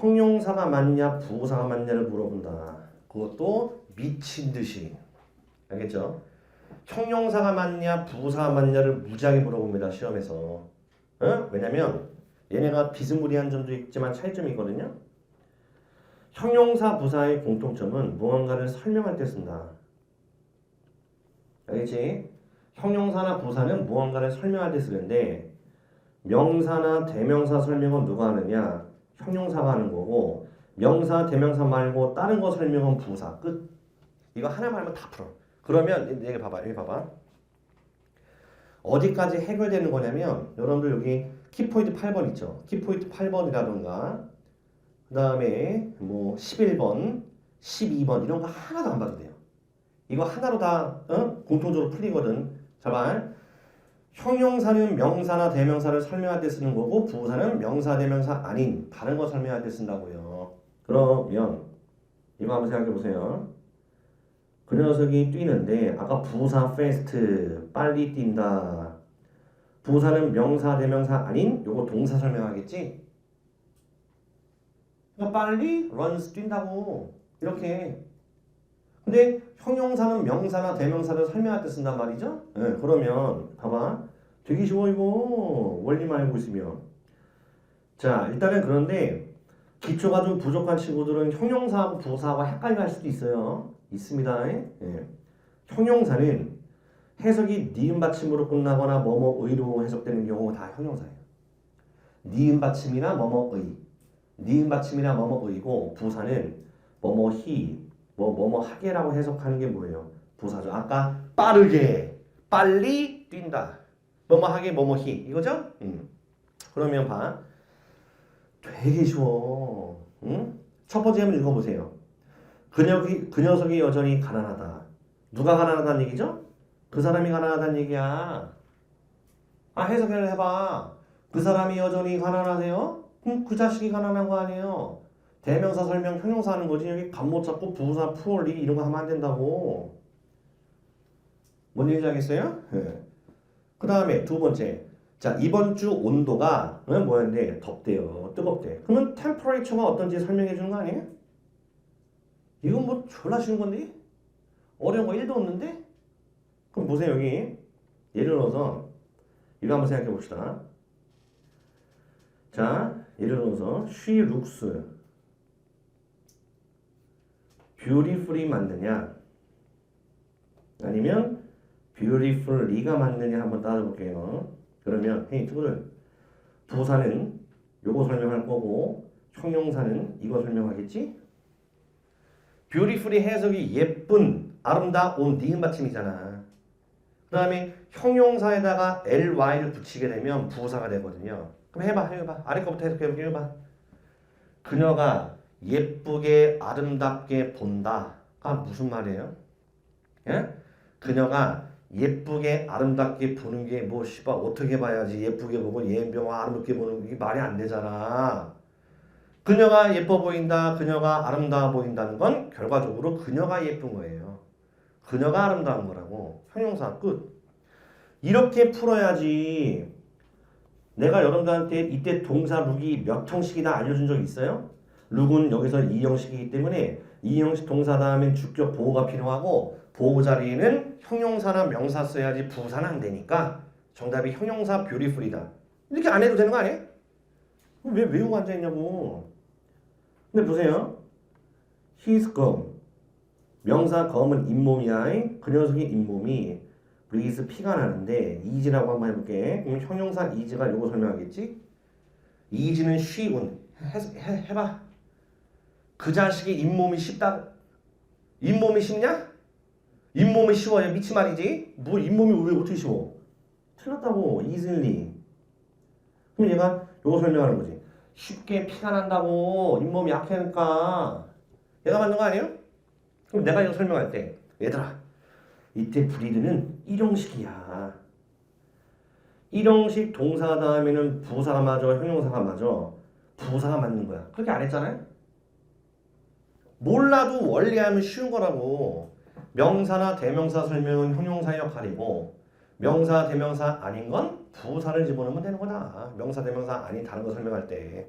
형용사가 맞냐 부사가 맞냐를 물어본다. 그것도 미친 듯이 알겠죠? 형용사가 맞냐 부사가 맞냐를 무지하게 물어봅니다 시험에서. 어? 왜냐면 얘네가 비스무리한 점도 있지만 차이점이 있거든요. 형용사 부사의 공통점은 무언가를 설명할 때 쓴다. 알겠지? 형용사나 부사는 무언가를 설명할 때 쓰는데 명사나 대명사 설명은 누가 하느냐? 형용사가 하는 거고 명사, 대명사 말고 다른 거 설명은 부사 끝. 이거 하나만 하면 다 풀어. 그러면 여기 봐봐, 여기 봐봐. 어디까지 해결되는 거냐면 여러분들 여기 키포인트 8번 있죠. 키포인트 8번이라던가 그 다음에 뭐 11번, 12번 이런 거 하나도 안 봐도 돼요. 이거 하나로 다 어? 공통적으로 풀리거든. 자발. 형용사는 명사나 대명사를 설명할 때 쓰는 거고 부사는 명사, 대명사 아닌 다른 거 설명할 때 쓴다고요. 그러면 이거 한번 생각해 보세요. 그 녀석이 뛰는데 아까 부사 fast 빨리 뛴다. 부사는 명사, 대명사 아닌 요거 동사 설명하겠지? 그러니까 빨리 runs 뛴다고 이렇게 근데 형용사는 명사나 대명사를 설명할 때 쓴단 말이죠. 예, 그러면 봐봐. 되게 쉬워 이거 원리만 알고 있으면. 자 일단은 그런데 기초가 좀 부족한 친구들은 형용사하고 부사하고 헷갈려 할 수도 있어요. 있습니다. 예. 형용사는 해석이 니은 받침으로 끝나거나 뭐뭐의로 해석되는 경우 다 형용사예요. 니은 받침이나 뭐뭐의, 니은 받침이나 뭐뭐의고 부사는 뭐뭐히, 뭐 뭐 뭐 하게라고 해석하는 게 뭐예요? 부사죠. 아까 빠르게, 빨리 뛴다. 뭐 뭐 하게, 뭐 뭐 히 이거죠? 음. 그러면 봐. 되게 쉬워. 응? 첫 번째 한번 읽어보세요. 그, 녀석이, 그 녀석이 여전히 가난하다. 누가 가난하다는 얘기죠? 그 사람이 가난하다는 얘기야. 아 해석을 해봐. 그 사람이 여전히 가난하세요? 그럼 그 자식이 가난한 거 아니에요? 대명사 설명 형용사 하는 거지 여기 감 못 잡고 부사 푸얼리 이런 거 하면 안 된다고. 뭔 얘기인지 알겠어요? 네. 그 다음에 두 번째. 자 이번 주 온도가 어, 뭐였는데 덥대요 뜨겁대 그러면 템퍼레이처가 어떤지 설명해 주는 거 아니에요? 이건 뭐 졸라 쉬운 건데 어려운 거 1도 없는데 그럼 보세요 여기 예를 들어서 이거 한번 생각해 봅시다 자 예를 들어서 she looks beautifully 맞느냐 아니면 beautifully가 맞느냐 한번 따져볼게요 그러면 헤이 친구들 부사는 요거 설명할 거고 형용사는 이거 설명하겠지? beautifully 해석이 예쁜, 아름다운 니은 받침이잖아. 그 다음에 형용사에다가 ly를 붙이게 되면 부사가 되거든요. 그럼 해봐, 해봐. 아래 거부터 해석해볼게, 해봐. 그녀가 예쁘게 아름답게 본다가 무슨 말이에요? 예? 그녀가 예쁘게 아름답게 보는 게 뭐 씨발 어떻게 봐야지 예쁘게 보고 예병아 아름답게 보는 게 말이 안 되잖아. 그녀가 예뻐 보인다, 그녀가 아름다워 보인다는 건 결과적으로 그녀가 예쁜 거예요. 그녀가 아름다운 거라고. 형용사 끝. 이렇게 풀어야지. 내가 여러분들한테 이때 동사 룩이 몇 형식이나 알려준 적 있어요? 룩은 여기서 이 형식이기 때문에 이 형식 동사 다음엔 주격 보호가 필요하고 보호 자리에는 형용사나 명사 써야지 부사는 안 되니까 정답이 형용사 뷰티풀이다. 이렇게 안 해도 되는 거 아니에요? 왜 외우고 앉아 있냐고. 근데 보세요. He's gum. 명사 검은 잇몸이야. 그 녀석의 잇몸이 breathe 피가 나는데 이지라고 한번 해볼게. 그럼 형용사 이지가 요거 설명하겠지? 이지는 쉬운. 해, 해, 해봐. 그 자식의 잇몸이 쉽다. 잇몸이 쉽냐? 잇몸이 쉬워요. 미치 말이지. 뭐 잇몸이 왜 어떻게 쉬워? 틀렸다고. easily. 그럼 얘가 요거 설명하는 거지. 쉽게 피가 난다고 잇몸이 약하니까 얘가 맞는 거 아니에요? 그럼 내가 이거 설명할 때 얘들아 이때 브리드는 일용식이야 일용식 동사 다음에는 부사가 맞아 형용사가 맞아 부사가 맞는 거야 그렇게 안 했잖아요? 몰라도 원리하면 쉬운 거라고. 명사나 대명사 설명은 형용사의 역할이고 명사 대명사 아닌 건 부사를 집어넣으면 되는 거다. 명사 대명사 아닌 다른 거 설명할 때